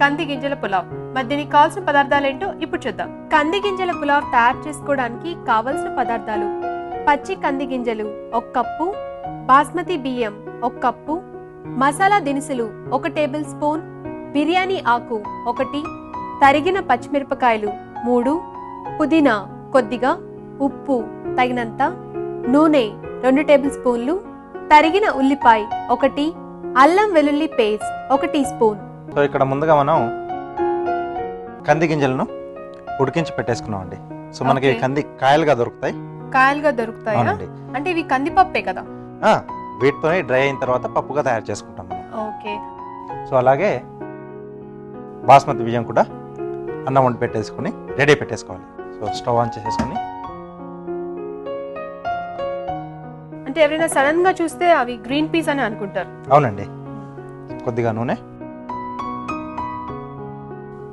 కంది గింజల పులావ్. మరి దీనికి కావాల్సిన పదార్థాలు ఏంటో ఇప్పుడు చూద్దాం. కంది గింజల పులావ్ తయారు చేసుకోవడానికి కావలసిన పదార్థాలు. పచ్చి కంది గింజలు ఒక కప్పు బాస్మతి బియ్యం ఒక కప్పు మసాలా దినుసులు ఒక టేబుల్ స్పూన్ బిర్యానీ ఆకు ఒకటి తరిగిన పచ్చిమిరపకాయలు మూడు పుదీనా కొద్దిగా ఉప్పు తగినంత నూనె రెండు టేబుల్ స్పూన్లు తరిగిన ఉల్లిపాయ ఒకటి అల్లం వెల్లుల్లి పేస్ట్ ఒక టీ స్పూన్. సో ఇక్కడ ముందుగా మనం కంది గింజలను ఉడికించి పెట్టేసుకున్నాం అండి సో మనకి. కంది కాయలుగా దొరుకుతాయి. కాయలుగా దొరుకుతాయా? అంటే ఇవి కందిపప్పే కదా? వీటితోనే డ్రై అయిన తర్వాత పప్పుగా తయారు చేసుకుంటాం మనం. ఓకే. సో అలాగే బాస్మతి బియ్యం కూడా అన్నం వండి పెట్టేసుకుని రెడీ పెట్టేసుకోవాలి. సో స్టవ్ ఆన్ చేసేసుకుని. అంటే ఎవరైనా సడన్గా చూస్తే అవి గ్రీన్ పీస్ అని అనుకుంటారు. అవునండి. కొద్దిగా నూనె.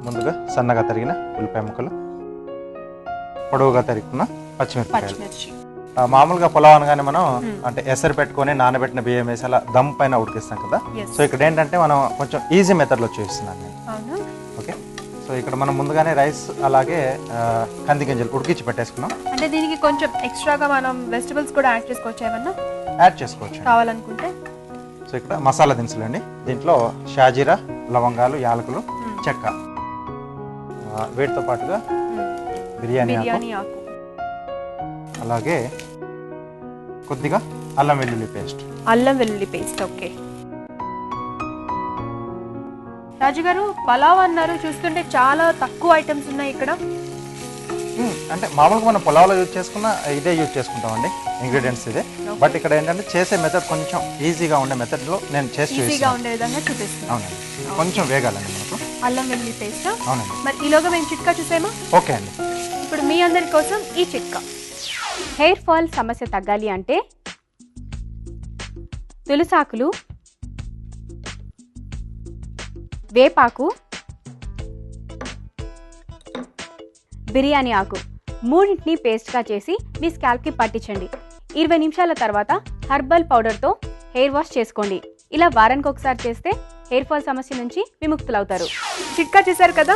ముందుగా సన్నగా తరిగిన ఉల్లిపాయ ముక్కలు పొడవుగా తరిగిన పచ్చిమిరపకాయలు. మామూలుగా పులావ్ అనగానే మనం. అంటే ఎసరు పెట్టుకొని నానబెట్టిన బియ్యం వేసి అలా దమ్ పైన ఉడికిస్తాం కదా. సో ఇక్కడ ఏంటంటే మనం కొంచెం ఈజీ మెథడ్లో చూపిస్తున్నాను నేను. ఓకే సో ఇక్కడ మనం ముందుగానే రైస్ అలాగే కంది గింజలు ఉడికించి పెట్టేసుకున్నాం. అంటే దీనికి కొంచెం ఎక్స్ట్రాగా మనం వెజిటబుల్స్ కూడా యాడ్ చేసుకోవచ్చు ఏమన్నా? యాడ్ చేసుకోవచ్చు కావాలనుకుంటే. సో ఇక్కడ మసాలా దినుసులు అండి. దీంట్లో షాజీరా లవంగాలు యాలకులు. చెక్క. వీటితో పాటుగా. బిర్యానీ ఆకు. అలాగే కొద్దిగా అల్లం వెల్లుల్లి పేస్ట్. అల్లం వెల్లుల్లి పేస్ట్ ఓకే. రాజుగారు పలావ్ అన్నారు చూస్తుంటే చాలా తక్కువ ఐటమ్స్ ఉన్నాయి ఇక్కడ. అంటే మామూలుగా మనం పొలాల్లో యూజ్ చేసుకున్న ఇదే యూజ్ చేసుకుంటామండి ఇంగ్రీడియంట్స్ ఇదే బట్ ఇక్కడ ఏంటంటే చేసే మెథడ్ కొంచెం ఈజీగా ఉండే మెథడ్లో నేను చేసి ఈజీగా చూపిస్తాను. ఉండే విధంగా చూపిస్తున్నాం అవునండి. కొంచెం వేగాలండి మనకు. అల్లం వెల్లుల్లి పేస్ట్. అవునండి. మరి ఈలోగా మేము చిట్కా చూసేమా? ఓకే అండి. ఇప్పుడు మీ అందరి కోసం ఈ చిట్కా. హెయిర్ ఫాల్ సమస్య తగ్గాలి అంటే తులసాకులు వేపాకు బిర్యానీ ఆకు మూడింటిని పేస్ట్గా చేసి మీ స్కాల్ప్కి పట్టించండి. ఇరవై నిమిషాల తర్వాత హర్బల్ పౌడర్తో హెయిర్ వాష్ చేసుకోండి. ఇలా వారానికి ఒకసారి చేస్తే హెయిర్ ఫాల్ సమస్య నుంచి విముక్తులవుతారు. చిట్కా చేశారు కదా?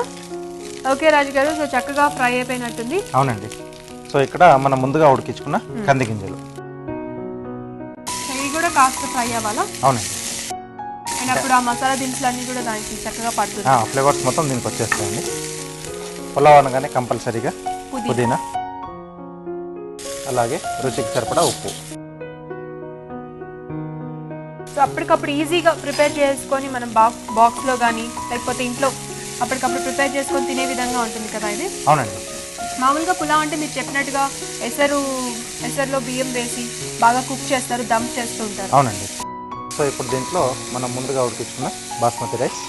ఓకే రాజుగారు సో చక్కగా ఫ్రై అయిపోయినట్టుంది. అవునండి. సో ఇక్కడ మనం ముందుగా ఉడికించుకున్న కంది గింజలు. ఇవి కూడా కాస్త ఫ్రై అవ్వాలా? అవునండి. అండ్ అప్పుడు ఆ మసాలా దినుసులు అన్ని కూడా దానికి చక్కగా పడుతుంది. ఫ్లేవర్స్ మొత్తం దీనికి వచ్చేస్తాయండి. పులావ్ అనగానే కంపల్సరీగా పుదీనా. అలాగే రుచికి సరిపడా ఉప్పు. సో అప్పటికప్పుడు ఈజీగా ప్రిపేర్ చేసుకొని మనం బాక్స్ బాక్స్లో కానీ లేకపోతే ఇంట్లో అప్పటికప్పుడు ప్రిపేర్ చేసుకొని తినే విధంగా ఉంటుంది కదా ఇది? అవునండి. మామూలుగా పులావ్ అంటే మీరు చెప్పినట్టుగా ఎసరు ఎసరులో బియ్యం వేసి బాగా కుక్ చేస్తారు దమ్ చేస్తూ ఉంటారు. అవునండి. సో ఇప్పుడు దీంట్లో మనం ముందుగా ఉడికించుకున్న బాస్మతి రైస్.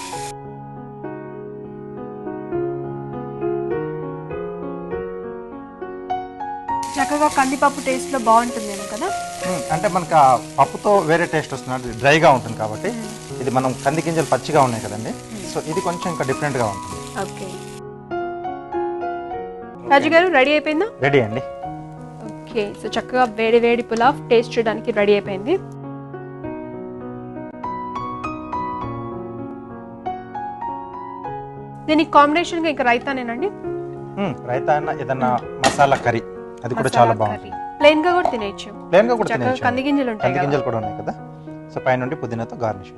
చక్కగా కందిపప్పు టేస్ట్లో బాగుంటుందేమో కదా. అంటే మనకి ఆ పప్పుతో వేరే టేస్ట్ వస్తుంది డ్రైగా ఉంటుంది కాబట్టి ఇది మనం కంది గింజలు పచ్చిగా ఉన్నాయి కదండి. సో ఇది కొంచెం ఇంకా డిఫరెంట్గా ఉంటుంది. ఓకే. రాజు గారు రెడీ అయిపోయిందా? రెడీ అండి. ఓకే. సో చక్కగా వేడి వేడి పులావ్ టేస్ట్ చేయడానికి రెడీ అయిపోయింది. దీనికి కాంబినేషన్గా ఇంకా రైతానేనండి. రైతా ఏదన్నా మసాలా కర్రీ. అది కూడా చాలా బాగుంటుంది ప్లెయిన్గా కూడా తినేయచ్చు. ప్లేన్గా కూడా చక్కగా తినేయచ్చు. కంది గింజలు ఉంటాయి కంది. గింజలు కూడా ఉన్నాయి కదా. సో పైనుండి పుదీనాతో గార్నిష్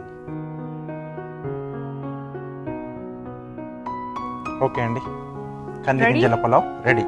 ఓకే అండి. కంది? గింజల పులావ్ రెడీ.